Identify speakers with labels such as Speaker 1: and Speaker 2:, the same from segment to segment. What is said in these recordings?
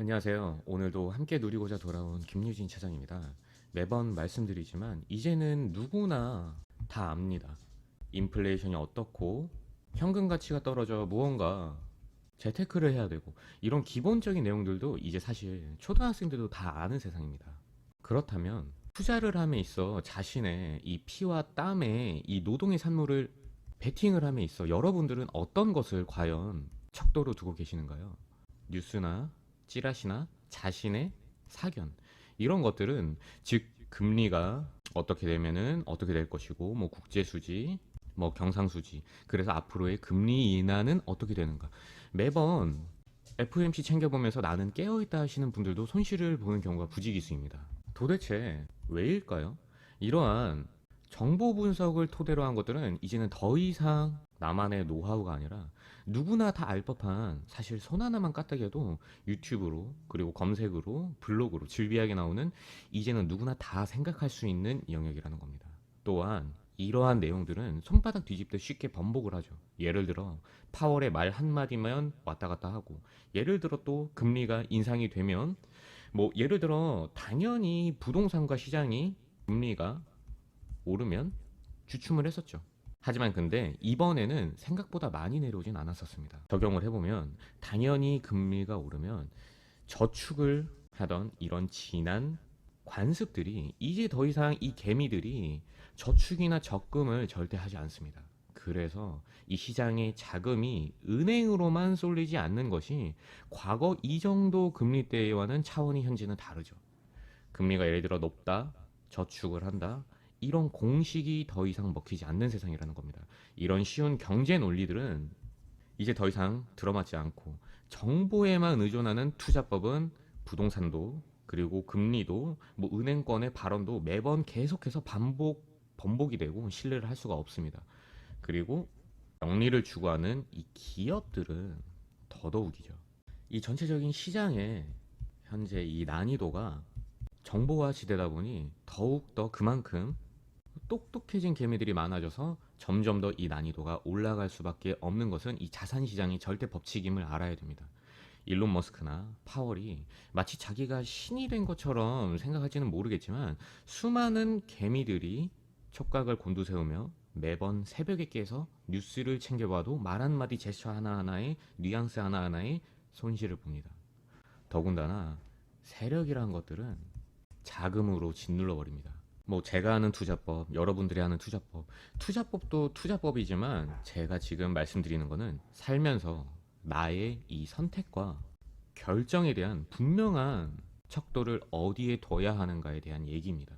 Speaker 1: 안녕하세요. 오늘도 함께 누리고자 돌아온 김유진 차장입니다. 매번 말씀드리지만 이제는 누구나 다 압니다. 인플레이션이 어떻고 현금 가치가 떨어져 무언가 재테크를 해야 되고 이런 기본적인 내용들도 이제 사실 초등학생들도 다 아는 세상입니다. 그렇다면 투자를 함에 있어 자신의 이 피와 땀의 이 노동의 산물을 베팅을 함에 있어 여러분들은 어떤 것을 과연 척도로 두고 계시는가요? 뉴스나 찌라시나 자신의 사견 이런 것들은 즉 금리가 어떻게 되면은 어떻게 될 것이고 뭐 국제 수지 뭐 경상 수지 그래서 앞으로의 금리 인하는 어떻게 되는가 매번 FOMC 챙겨보면서 나는 깨어있다 하시는 분들도 손실을 보는 경우가 부지기수입니다. 도대체 왜일까요? 이러한 정보 분석을 토대로 한 것들은 이제는 더 이상 나만의 노하우가 아니라 누구나 다 알 법한 사실 손 하나만 까딱해도 유튜브로 그리고 검색으로 블로그로 즐비하게 나오는 이제는 누구나 다 생각할 수 있는 영역이라는 겁니다. 또한 이러한 내용들은 손바닥 뒤집듯 쉽게 번복을 하죠. 예를 들어 파월의 말 한마디만 왔다 갔다 하고 예를 들어 또 금리가 인상이 되면 뭐 예를 들어 당연히 부동산과 시장이 금리가 오르면 주춤을 했었죠. 하지만 근데 이번에는 생각보다 많이 내려오진 않았었습니다. 적용을 해보면 당연히 금리가 오르면 저축을 하던 이런 진한 관습들이 이제 더 이상 이 개미들이 저축이나 적금을 절대 하지 않습니다. 그래서 이 시장의 자금이 은행으로만 쏠리지 않는 것이 과거 이 정도 금리 때와는 차원이 현재는 다르죠. 금리가 예를 들어 높다, 저축을 한다, 이런 공식이 더 이상 먹히지 않는 세상이라는 겁니다. 이런 쉬운 경제 논리들은 이제 더 이상 들어맞지 않고 정보에만 의존하는 투자법은 부동산도 그리고 금리도 뭐 은행권의 발언도 매번 계속해서 반복 번복이 되고 신뢰를 할 수가 없습니다. 그리고 영리를 추구하는 이 기업들은 더더욱이죠. 이 전체적인 시장에 현재 이 난이도가 정보화 시대다 보니 더욱 더 그만큼 똑똑해진 개미들이 많아져서 점점 더 이 난이도가 올라갈 수밖에 없는 것은 이 자산 시장의 절대 법칙임을 알아야 됩니다. 일론 머스크나 파월이 마치 자기가 신이 된 것처럼 생각할지는 모르겠지만 수많은 개미들이 촉각을 곤두세우며 매번 새벽에 깨서 뉴스를 챙겨봐도 말 한마디 제스처 하나하나에 뉘앙스 하나하나에 손실을 봅니다. 더군다나 세력이란 것들은 자금으로 짓눌러 버립니다. 뭐 제가 하는 투자법, 여러분들이 하는 투자법, 투자법도 투자법이지만 제가 지금 말씀드리는 거는 살면서 나의 이 선택과 결정에 대한 분명한 척도를 어디에 둬야 하는가에 대한 얘기입니다.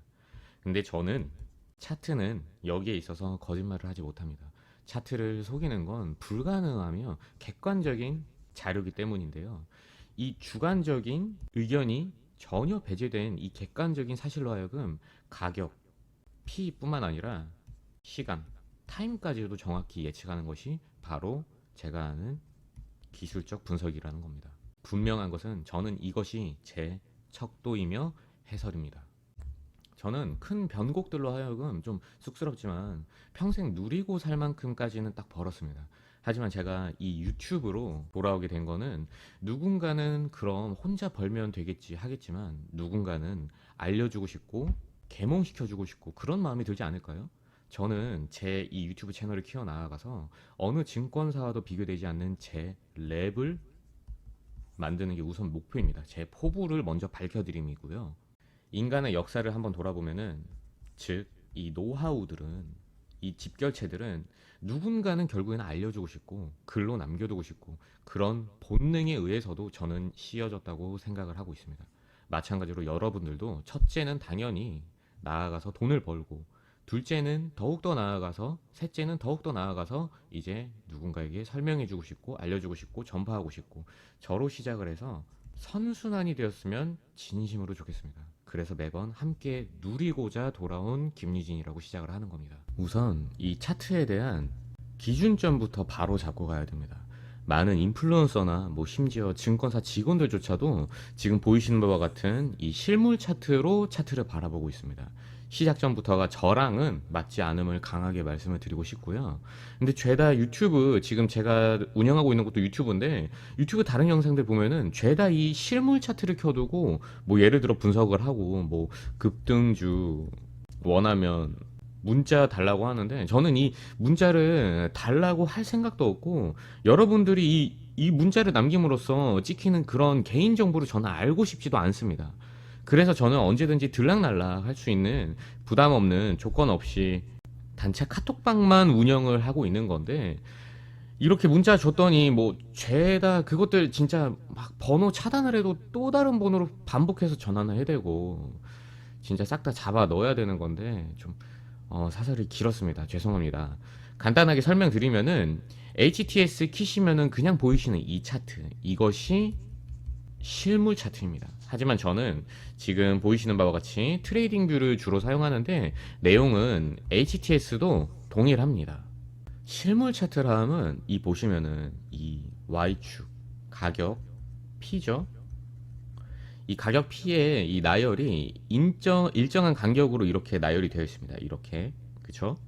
Speaker 1: 근데 저는 차트는 여기에 있어서 거짓말을 하지 못합니다. 차트를 속이는 건 불가능하며 객관적인 자료기 때문인데요. 이 주관적인 의견이 전혀 배제된 이 객관적인 사실로 하여금 가격, P뿐만 아니라 시간, 타임까지도 정확히 예측하는 것이 바로 제가 하는 기술적 분석이라는 겁니다. 분명한 것은 저는 이것이 제 척도이며 해설입니다. 저는 큰 변곡들로 하여금 좀 쑥스럽지만 평생 누리고 살 만큼까지는 딱 벌었습니다. 하지만 제가 이 유튜브로 돌아오게 된 거는 누군가는 그럼 혼자 벌면 되겠지 하겠지만 누군가는 알려주고 싶고 계몽시켜주고 싶고 그런 마음이 들지 않을까요? 저는 제 이 유튜브 채널을 키워 나아가서 어느 증권사와도 비교되지 않는 제 랩을 만드는 게 우선 목표입니다. 제 포부를 먼저 밝혀드림이고요. 인간의 역사를 한번 돌아보면은 즉 이 노하우들은 이 집결체들은 누군가는 결국에는 알려주고 싶고 글로 남겨두고 싶고 그런 본능에 의해서도 저는 씌어졌다고 생각을 하고 있습니다. 마찬가지로 여러분들도 첫째는 당연히 나아가서 돈을 벌고 둘째는 더욱더 나아가서 셋째는 더욱더 나아가서 이제 누군가에게 설명해주고 싶고 알려주고 싶고 전파하고 싶고 저로 시작을 해서 선순환이 되었으면 진심으로 좋겠습니다. 그래서 매번 함께 누리고자 돌아온 김유진이라고 시작을 하는 겁니다. 우선 이 차트에 대한 기준점부터 바로 잡고 가야 됩니다. 많은 인플루언서나 뭐 심지어 증권사 직원들조차도 지금 보이시는 바와 같은 이 실물 차트로 차트를 바라보고 있습니다. 시작 전부터가 저랑은 맞지 않음을 강하게 말씀을 드리고 싶고요. 근데 죄다 유튜브 지금 제가 운영하고 있는 것도 유튜브인데 유튜브 다른 영상들 보면은 죄다 이 실물 차트를 켜두고 뭐 예를 들어 분석을 하고 뭐 급등주 원하면 문자 달라고 하는데 저는 이 문자를 달라고 할 생각도 없고 여러분들이 이, 이 문자를 남김으로써 찍히는 그런 개인 정보를 저는 알고 싶지도 않습니다. 그래서 저는 언제든지 들락날락 할 수 있는 부담 없는 조건 없이 단체 카톡방만 운영을 하고 있는 건데 이렇게 문자 줬더니 뭐 죄다 그것들 진짜 막 번호 차단을 해도 또 다른 번호로 반복해서 전화를 해대고 진짜 싹 다 잡아 넣어야 되는 건데 좀 어, 사설이 길었습니다. 죄송합니다. 간단하게 설명드리면은 HTS 키시면은 그냥 보이시는 이 차트 이것이 실물 차트입니다. 하지만 저는 지금 보이시는 바와 같이 트레이딩 뷰를 주로 사용하는데 내용은 HTS도 동일합니다. 실물 차트라 함은 이 보시면은 이 Y축 가격 P죠. 이 가격 P의 이 나열이 인정, 일정한 간격으로 이렇게 나열이 되어 있습니다. 이렇게 그쵸?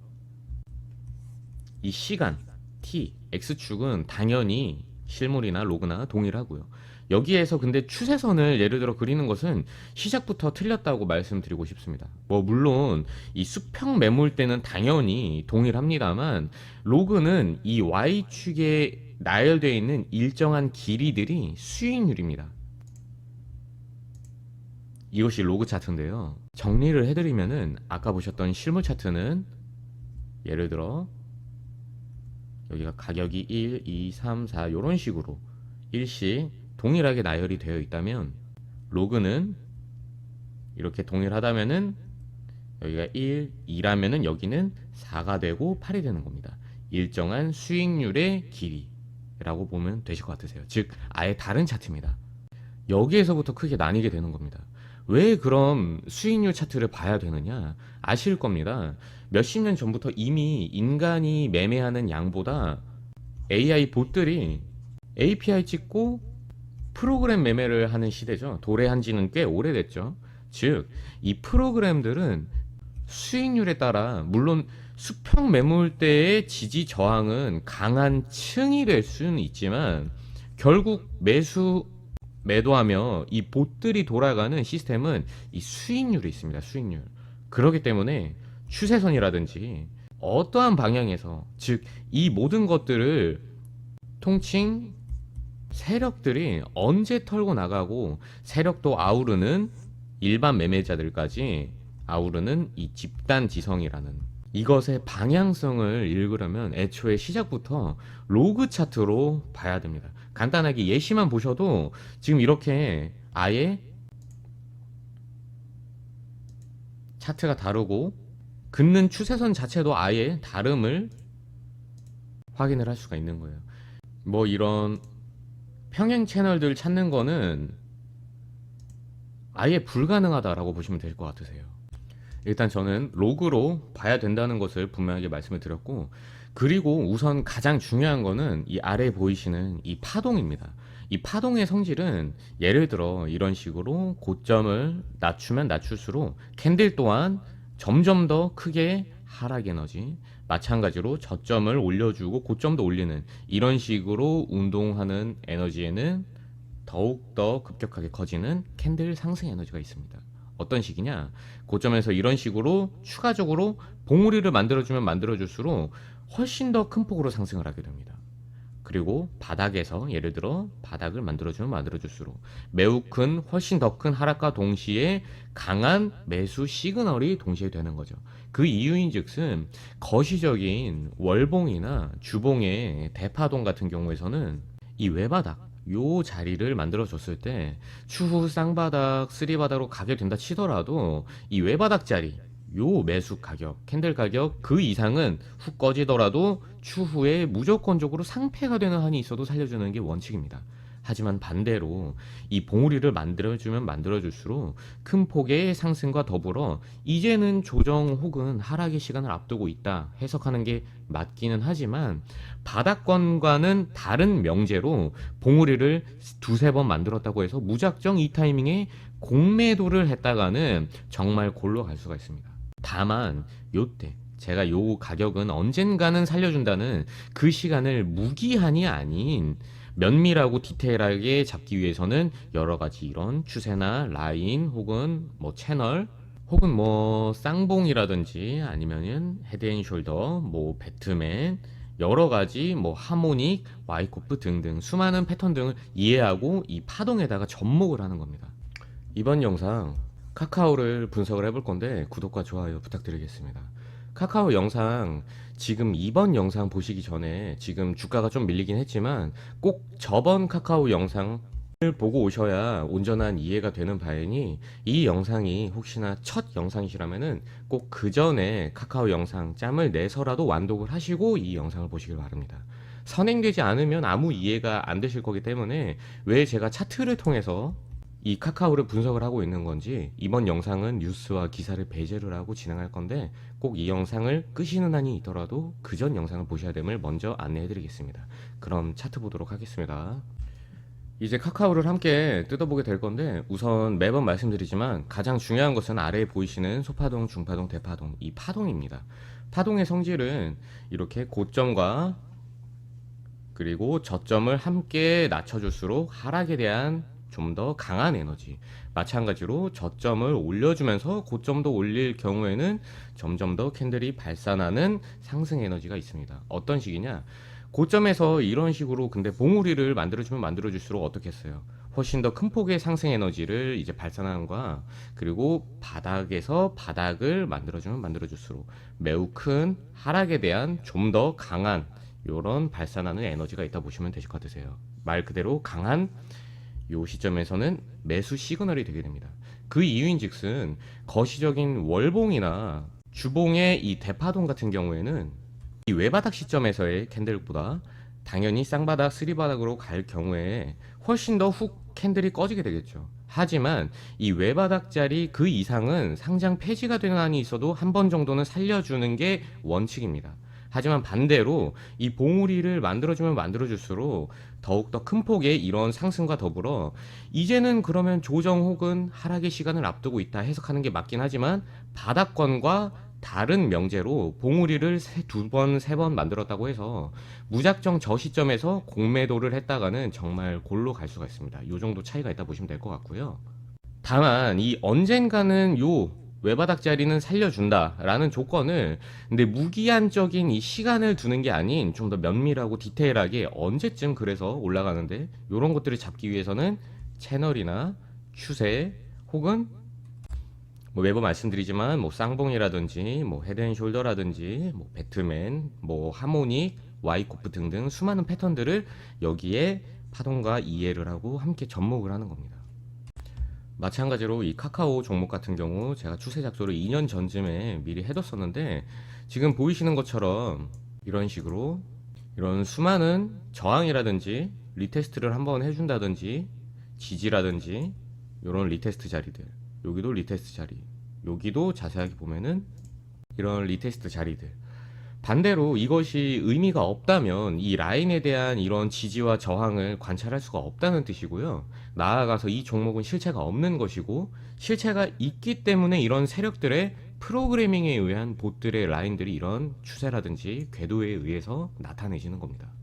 Speaker 1: 이 시간 T, X축은 당연히 실물이나 로그나 동일하고요. 여기에서 근데 추세선을 예를 들어 그리는 것은 시작부터 틀렸다고 말씀드리고 싶습니다. 뭐 물론 이 수평 매물대는 당연히 동일합니다만 로그는 이 Y축에 나열되어 있는 일정한 길이들이 수익률입니다. 이것이 로그 차트인데요. 정리를 해드리면은 아까 보셨던 실물 차트는 예를 들어 여기가 가격이 1, 2, 3, 4 이런 식으로 일씩 동일하게 나열이 되어 있다면 로그는 이렇게 동일하다면은 여기가 1, 2라면은 여기는 4가 되고 8이 되는 겁니다. 일정한 수익률의 길이라고 보면 되실 것 같으세요. 즉 아예 다른 차트입니다. 여기에서부터 크게 나뉘게 되는 겁니다. 왜 그럼 수익률 차트를 봐야 되느냐? 아실 겁니다. 몇십 년 전부터 이미 인간이 매매하는 양보다 AI 봇들이 API 찍고 프로그램 매매를 하는 시대죠. 도래한 지는 꽤 오래됐죠. 즉, 이 프로그램들은 수익률에 따라 물론 수평 매물대의 지지 저항은 강한 층이 될 수는 있지만 결국 매수 매도하며 이 봇들이 돌아가는 시스템은 이 수익률이 있습니다. 수익률. 그렇기 때문에 추세선이라든지 어떠한 방향에서 즉 이 모든 것들을 통칭 세력들이 언제 털고 나가고 세력도 아우르는 일반 매매자들까지 아우르는 이 집단 지성이라는 이것의 방향성을 읽으려면 애초에 시작부터 로그 차트로 봐야 됩니다. 간단하게 예시만 보셔도 지금 이렇게 아예 차트가 다르고 긋는 추세선 자체도 아예 다름을 확인을 할 수가 있는 거예요. 뭐 이런 평행 채널들 찾는 거는 아예 불가능하다라고 보시면 될 것 같으세요. 일단 저는 로그로 봐야 된다는 것을 분명하게 말씀을 드렸고 그리고 우선 가장 중요한 거는 이 아래 보이시는 이 파동입니다. 이 파동의 성질은 예를 들어 이런 식으로 고점을 낮추면 낮출수록 캔들 또한 점점 더 크게 하락 에너지 마찬가지로 저점을 올려주고 고점도 올리는 이런 식으로 운동하는 에너지에는 더욱더 급격하게 커지는 캔들 상승 에너지가 있습니다. 어떤 식이냐? 고점에서 이런 식으로 추가적으로 봉우리를 만들어주면 만들어줄수록 훨씬 더 큰 폭으로 상승을 하게 됩니다. 그리고 바닥에서 예를 들어 바닥을 만들어주면 만들어줄수록 매우 큰 훨씬 더 큰 하락과 동시에 강한 매수 시그널이 동시에 되는 거죠. 그 이유인즉슨 거시적인 월봉이나 주봉의 대파동 같은 경우에서는 이 외바닥 요 자리를 만들어 줬을 때 추후 쌍바닥, 쓰리바닥으로 가게 된다 치더라도 이 외바닥 자리 요 매수 가격, 캔들 가격 그 이상은 훅 꺼지더라도 추후에 무조건적으로 상패가 되는 한이 있어도 살려주는 게 원칙입니다. 하지만 반대로 이 봉우리를 만들어주면 만들어줄수록 큰 폭의 상승과 더불어 이제는 조정 혹은 하락의 시간을 앞두고 있다 해석하는 게 맞기는 하지만 바닥권과는 다른 명제로 봉우리를 두세 번 만들었다고 해서 무작정 이 타이밍에 공매도를 했다가는 정말 골로 갈 수가 있습니다. 다만 요때 제가 요 가격은 언젠가는 살려준다는 그 시간을 무기한이 아닌 면밀하고 디테일하게 잡기 위해서는 여러 가지 이런 추세나 라인 혹은 뭐 채널 혹은 뭐 쌍봉이라든지 아니면은 헤드앤숄더 뭐 배트맨 여러 가지 뭐 하모닉 와이코프 등등 수많은 패턴 등을 이해하고 이 파동에다가 접목을 하는 겁니다. 이번 영상 카카오를 분석을 해볼 건데 구독과 좋아요 부탁드리겠습니다. 카카오 영상 지금 이번 영상 보시기 전에 지금 주가가 좀 밀리긴 했지만 꼭 저번 카카오 영상을 보고 오셔야 온전한 이해가 되는 바이니 이 영상이 혹시나 첫 영상이시라면은 꼭 그 전에 카카오 영상 짬을 내서라도 완독을 하시고 이 영상을 보시길 바랍니다. 선행되지 않으면 아무 이해가 안 되실 거기 때문에 왜 제가 차트를 통해서 이 카카오를 분석을 하고 있는 건지 이번 영상은 뉴스와 기사를 배제를 하고 진행할 건데 꼭 이 영상을 끄시는 한이 있더라도 그 전 영상을 보셔야 됨을 먼저 안내해 드리겠습니다. 그럼 차트 보도록 하겠습니다. 이제 카카오를 함께 뜯어보게 될 건데 우선 매번 말씀드리지만 가장 중요한 것은 아래에 보이시는 소파동, 중파동, 대파동 이 파동입니다. 파동의 성질은 이렇게 고점과 그리고 저점을 함께 낮춰줄수록 하락에 대한 좀 더 강한 에너지. 마찬가지로 저점을 올려주면서 고점도 올릴 경우에는 점점 더 캔들이 발산하는 상승 에너지가 있습니다. 어떤 식이냐? 고점에서 이런 식으로 근데 봉우리를 만들어주면 만들어줄수록 어떻게 했어요? 훨씬 더 큰 폭의 상승 에너지를 이제 거야. 그리고 바닥에서 바닥을 만들어주면 만들어줄수록 매우 큰 하락에 대한 좀 더 강한 이런 발산하는 에너지가 있다 보시면 되실 것 같으세요. 말 그대로 강한 요 시점에서는 매수 시그널이 되게 됩니다. 그 이유인즉슨 거시적인 월봉이나 주봉의 이 대파동 같은 경우에는 이 외바닥 시점에서의 캔들보다 당연히 쌍바닥, 쓰리바닥으로 갈 경우에 훨씬 더 훅 캔들이 꺼지게 되겠죠. 하지만 이 외바닥짜리 그 이상은 상장 폐지가 되는 한이 있어도 한 번 정도는 살려주는 게 원칙입니다. 하지만 반대로 이 봉우리를 만들어주면 만들어줄수록 더욱더 큰 폭의 이런 상승과 더불어 이제는 그러면 조정 혹은 하락의 시간을 앞두고 있다 해석하는 게 맞긴 하지만 바닥권과 다른 명제로 봉우리를 두 번, 세 번 만들었다고 해서 무작정 저 시점에서 공매도를 했다가는 정말 골로 갈 수가 있습니다. 요 정도 차이가 있다 보시면 될 것 같고요. 다만 이 언젠가는 요 외바닥 자리는 살려준다라는 조건을 근데 무기한적인 이 시간을 두는 게 아닌 좀 더 면밀하고 디테일하게 언제쯤 그래서 올라가는데 이런 것들을 잡기 위해서는 채널이나 추세 혹은 뭐 매번 말씀드리지만 뭐 쌍봉이라든지 뭐 헤드앤숄더라든지 뭐 배트맨 뭐 하모닉 와이코프 등등 수많은 패턴들을 여기에 파동과 이해를 하고 함께 접목을 하는 겁니다. 마찬가지로 이 카카오 종목 같은 경우 제가 추세 작소를 2년 전쯤에 미리 해뒀었는데 지금 보이시는 것처럼 이런 식으로 이런 수많은 저항이라든지 리테스트를 한번 해준다든지 지지라든지 이런 리테스트 자리들 여기도 리테스트 자리 여기도 자세하게 보면은 이런 리테스트 자리들 반대로 이것이 의미가 없다면 이 라인에 대한 이런 지지와 저항을 관찰할 수가 없다는 뜻이고요. 나아가서 이 종목은 실체가 없는 것이고 실체가 있기 때문에 이런 세력들의 프로그래밍에 의한 봇들의 라인들이 이런 추세라든지 궤도에 의해서 나타내지는 겁니다.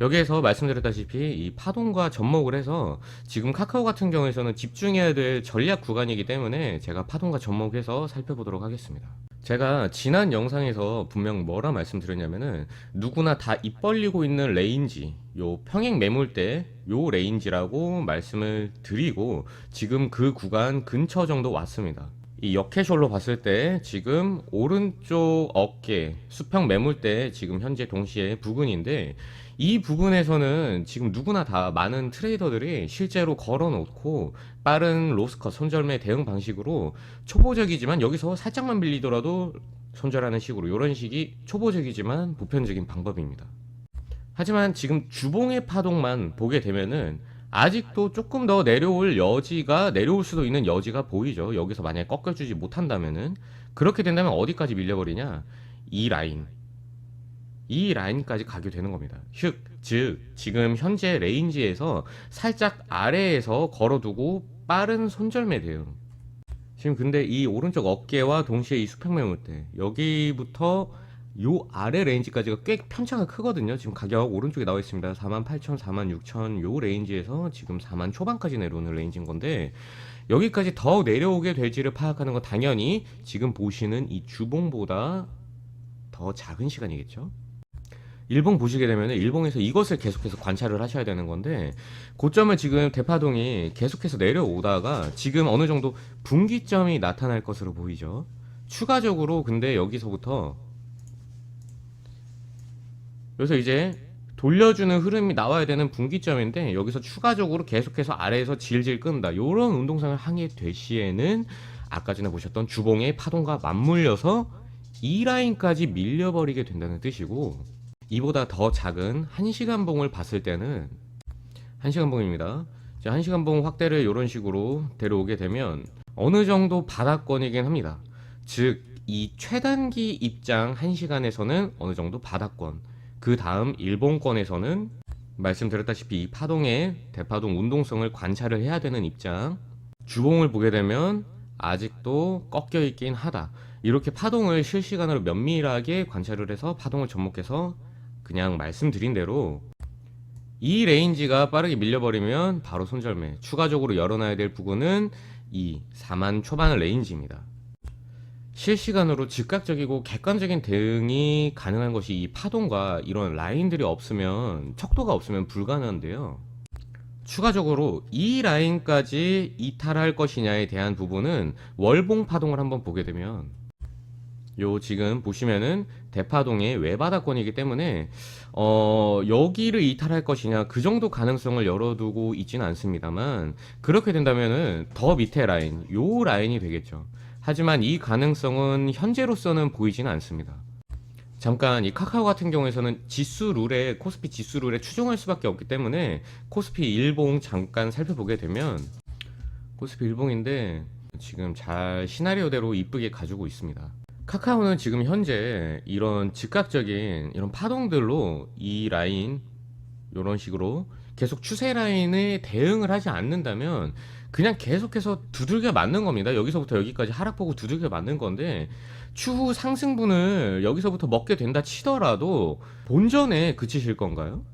Speaker 1: 여기에서 말씀드렸다시피 이 파동과 접목을 해서 지금 카카오 같은 경우에서는 집중해야 될 전략 구간이기 때문에 제가 파동과 접목해서 살펴보도록 하겠습니다. 제가 지난 영상에서 분명 뭐라 말씀드렸냐면은 누구나 다 입 벌리고 있는 레인지 요 평행 매물대 요 레인지라고 말씀을 드리고 지금 그 구간 근처 정도 왔습니다. 이 역캐숄로 봤을 때 지금 오른쪽 어깨 수평 매물대 지금 현재 동시에 부근인데 이 부분에서는 지금 누구나 다 많은 트레이더들이 실제로 걸어 놓고 빠른 로스컷 손절매 대응 방식으로 초보적이지만 여기서 살짝만 빌리더라도 손절하는 식으로 이런 식이 초보적이지만 보편적인 방법입니다. 하지만 지금 주봉의 파동만 보게 되면은 아직도 조금 더 내려올 여지가 내려올 수도 있는 여지가 보이죠. 여기서 만약에 꺾여주지 못한다면은 그렇게 된다면 어디까지 밀려버리냐? 이 라인 이 라인까지 가게 되는 겁니다. 즉, 즉 지금 현재 레인지에서 살짝 아래에서 걸어두고 빠른 손절매 대응. 지금 근데 이 오른쪽 어깨와 동시에 이 수평 매물대 여기부터 요 아래 레인지까지가 꽤 편차가 크거든요. 지금 가격 오른쪽에 나와 있습니다. 48,000, 46,000 요 레인지에서 지금 4만 초반까지 내려오는 레인지인 건데 여기까지 더 내려오게 될지를 파악하는 건 당연히 지금 보시는 이 주봉보다 더 작은 시간이겠죠. 일봉 보시게 되면 일봉에서 이것을 계속해서 관찰을 하셔야 되는 건데 고점을 지금 대파동이 계속해서 내려오다가 지금 어느 정도 분기점이 나타날 것으로 보이죠. 추가적으로 근데 여기서부터 여기서 이제 돌려주는 흐름이 나와야 되는 분기점인데 여기서 추가적으로 계속해서 아래에서 질질 끈다. 이런 운동상을 항해 될 시에는 아까 전에 보셨던 주봉의 파동과 맞물려서 이 라인까지 밀려버리게 된다는 뜻이고 이보다 더 작은 1시간 봉을 봤을 때는 1시간 봉입니다. 자, 1시간 봉 확대를 이런 식으로 데려오게 되면 어느 정도 바닥권이긴 합니다. 즉, 이 최단기 입장 1시간에서는 어느 정도 바닥권. 그 다음 일본권에서는 말씀드렸다시피 이 파동의 대파동 운동성을 관찰을 해야 되는 입장. 주봉을 보게 되면 아직도 꺾여 있긴 하다. 이렇게 파동을 실시간으로 면밀하게 관찰을 해서 파동을 접목해서 그냥 말씀드린 대로 이 레인지가 빠르게 밀려버리면 바로 손절매. 추가적으로 열어놔야 될 부분은 이 4만 초반 레인지입니다. 실시간으로 즉각적이고 객관적인 대응이 가능한 것이 이 파동과 이런 라인들이 없으면 척도가 없으면 불가능한데요. 추가적으로 이 라인까지 이탈할 것이냐에 대한 부분은 월봉 파동을 한번 보게 되면 요 지금 보시면은 대파동의 외바닥권이기 때문에 어 여기를 이탈할 것이냐 그 정도 가능성을 열어두고 있지는 않습니다만 그렇게 된다면은 더 밑에 라인 요 라인이 되겠죠. 하지만 이 가능성은 현재로서는 보이지는 않습니다. 잠깐 이 카카오 같은 경우에서는 지수 룰에 코스피 지수 룰에 추종할 수밖에 없기 때문에 코스피 일봉 잠깐 살펴보게 되면 코스피 일봉인데 지금 잘 시나리오대로 이쁘게 가지고 있습니다. 카카오는 지금 현재 이런 즉각적인 이런 파동들로 이 라인 이런 식으로 계속 추세 라인에 대응을 하지 않는다면 그냥 계속해서 두들겨 맞는 겁니다. 여기서부터 여기까지 하락 보고 두들겨 맞는 건데 추후 상승분을 여기서부터 먹게 된다 치더라도 본전에 그치실 건가요?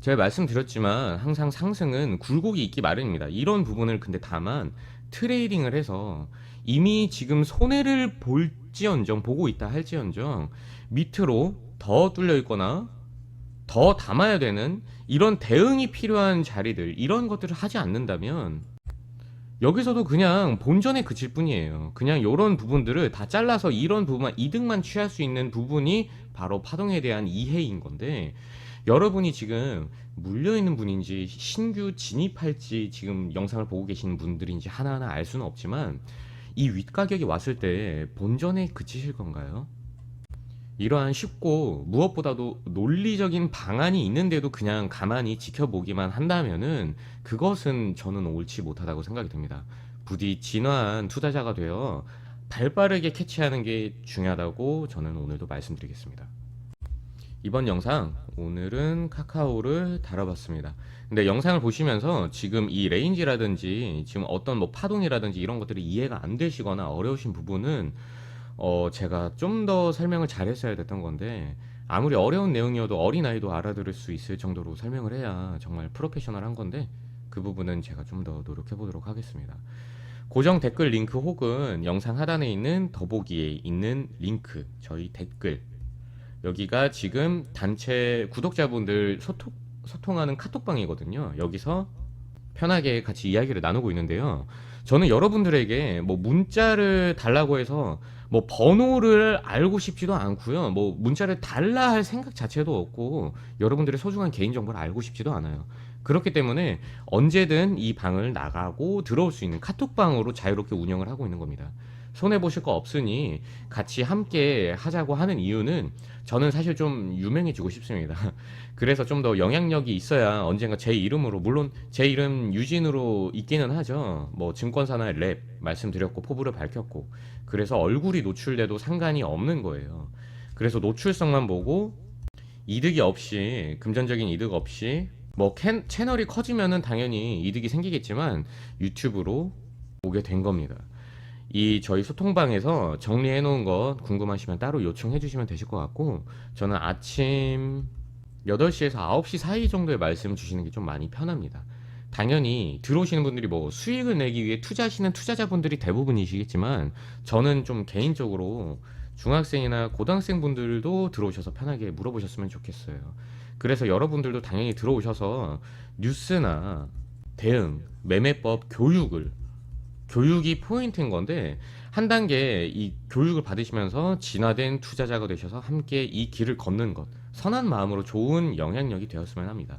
Speaker 1: 제가 말씀드렸지만 항상 상승은 굴곡이 있기 마련입니다. 이런 부분을 근데 다만 트레이딩을 해서 이미 지금 손해를 볼지언정 보고 있다 할지언정 밑으로 더 뚫려 있거나 더 담아야 되는 이런 대응이 필요한 자리들 이런 것들을 하지 않는다면 여기서도 그냥 본전에 그칠 뿐이에요. 그냥 이런 부분들을 다 잘라서 이런 부분만 이득만 취할 수 있는 부분이 바로 파동에 대한 이해인 건데 여러분이 지금 물려 있는 분인지 신규 진입할지 지금 영상을 보고 계시는 분들인지 하나하나 알 수는 없지만 이 윗가격이 왔을 때 본전에 그치실 건가요? 이러한 쉽고 무엇보다도 논리적인 방안이 있는데도 그냥 가만히 지켜보기만 한다면은 그것은 저는 옳지 못하다고 생각이 듭니다. 부디 진화한 투자자가 되어 발빠르게 캐치하는 게 중요하다고 저는 오늘도 말씀드리겠습니다. 이번 영상 오늘은 카카오를 다뤄봤습니다. 근데 영상을 보시면서 지금 이 레인지라든지 지금 어떤 뭐 파동이라든지 이런 것들이 이해가 안 되시거나 어려우신 부분은 어, 제가 좀 더 설명을 잘했어야 됐던 건데 아무리 어려운 내용이어도 어린아이도 알아들을 수 있을 정도로 설명을 해야 정말 프로페셔널한 건데 그 부분은 제가 좀 더 노력해 보도록 하겠습니다. 고정 댓글 링크 혹은 영상 하단에 있는 더보기에 있는 링크 저희 댓글 여기가 지금 단체 구독자분들 소통, 소통하는 카톡방이거든요. 여기서 편하게 같이 이야기를 나누고 있는데요. 저는 여러분들에게 뭐 문자를 달라고 해서 뭐 번호를 알고 싶지도 않고요. 뭐 문자를 달라 할 생각 자체도 없고 여러분들의 소중한 개인 정보를 알고 싶지도 않아요. 그렇기 때문에 언제든 이 방을 나가고 들어올 수 있는 카톡방으로 자유롭게 운영을 하고 있는 겁니다. 손해 보실 거 없으니 같이 함께 하자고 하는 이유는 저는 사실 좀 유명해지고 싶습니다. 그래서 좀 더 영향력이 있어야 언젠가 제 이름으로 물론 제 이름 유진으로 있기는 하죠. 뭐 증권사나 랩 말씀드렸고 포부를 밝혔고 그래서 얼굴이 노출돼도 상관이 없는 거예요. 그래서 노출성만 보고 이득이 없이 금전적인 이득 없이 뭐 캔, 채널이 커지면은 당연히 이득이 생기겠지만 유튜브로 오게 된 겁니다. 이 저희 소통방에서 정리해 놓은 거 궁금하시면 따로 요청해 주시면 되실 것 같고 저는 아침 8시에서 9시 사이 정도에 말씀 주시는 게 좀 많이 편합니다. 당연히 들어오시는 분들이 뭐 수익을 내기 위해 투자하시는 투자자분들이 대부분이시겠지만 저는 좀 개인적으로 중학생이나 고등학생 분들도 들어오셔서 편하게 물어보셨으면 좋겠어요. 그래서 여러분들도 당연히 들어오셔서 뉴스나 대응, 매매법 교육을 교육이 포인트인 건데 한 단계 이 교육을 받으시면서 진화된 투자자가 되셔서 함께 이 길을 걷는 것 선한 마음으로 좋은 영향력이 되었으면 합니다.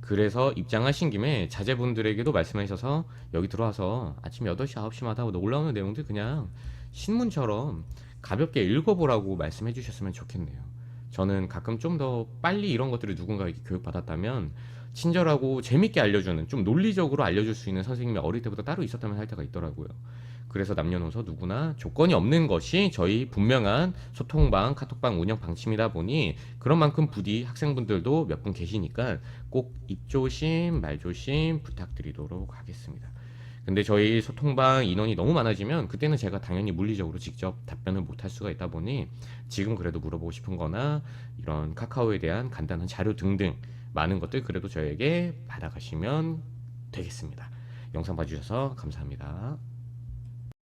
Speaker 1: 그래서 입장하신 김에 자제분들에게도 말씀하셔서 여기 들어와서 아침 8시, 9시마다 올라오는 내용들 그냥 신문처럼 가볍게 읽어보라고 말씀해 주셨으면 좋겠네요. 저는 가끔 좀 더 빨리 이런 것들을 누군가에게 교육받았다면 친절하고 재밌게 알려주는 좀 논리적으로 알려줄 수 있는 선생님이 어릴 때부터 따로 있었다면 할 때가 있더라고요. 그래서 남녀노소 누구나 조건이 없는 것이 저희 분명한 소통방, 카톡방 운영 방침이다 보니 그런 만큼 부디 학생분들도 몇 분 계시니까 꼭 입조심, 말조심 부탁드리도록 하겠습니다. 근데 저희 소통방 인원이 너무 많아지면 그때는 제가 당연히 물리적으로 직접 답변을 못 할 수가 있다 보니 지금 그래도 물어보고 싶은 거나 이런 카카오에 대한 간단한 자료 등등 많은 것들 그래도 저에게 받아가시면 되겠습니다. 영상 봐주셔서 감사합니다.